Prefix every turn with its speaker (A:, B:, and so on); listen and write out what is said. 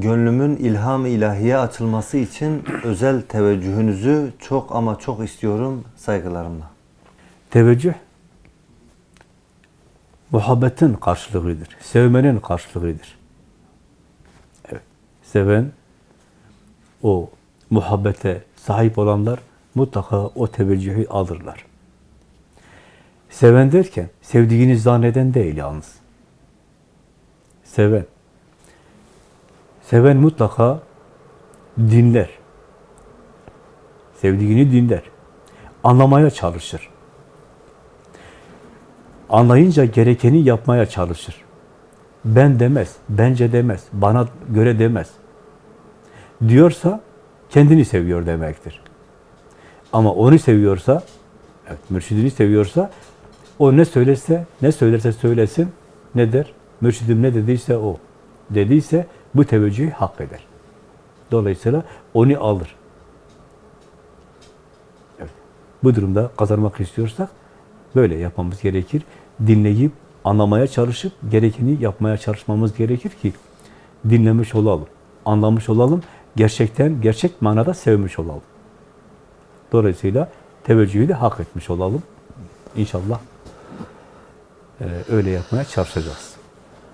A: Gönlümün ilham ilahiye açılması için özel teveccühünüzü çok ama çok istiyorum saygılarımla.
B: Teveccüh, muhabbetin karşılığıdır. Sevmenin karşılığıdır. Evet. Seven, o muhabbete sahip olanlar mutlaka o teveccühü alırlar. Seven derken, sevdiğini zanneden değil yalnız. Seven. Seven mutlaka dinler. Sevdiğini dinler. Anlamaya çalışır. Anlayınca gerekeni yapmaya çalışır. Ben demez, bence demez, bana göre demez. Diyorsa kendini seviyor demektir. Ama onu seviyorsa, evet, mürşidini seviyorsa, o ne söylerse, ne söylerse söylesin, ne der? Mürşidim ne dediyse o. Dediyse bu teveccühü hak eder. Dolayısıyla onu alır. Evet. Bu durumda kazanmak istiyorsak böyle yapmamız gerekir. Dinleyip, anlamaya çalışıp, gerekeni yapmaya çalışmamız gerekir ki dinlemiş olalım, anlamış olalım, gerçekten, gerçek manada sevmiş olalım. Dolayısıyla teveccühü de hak etmiş olalım. İnşallah eee, öyle yapmaya çalışacağız.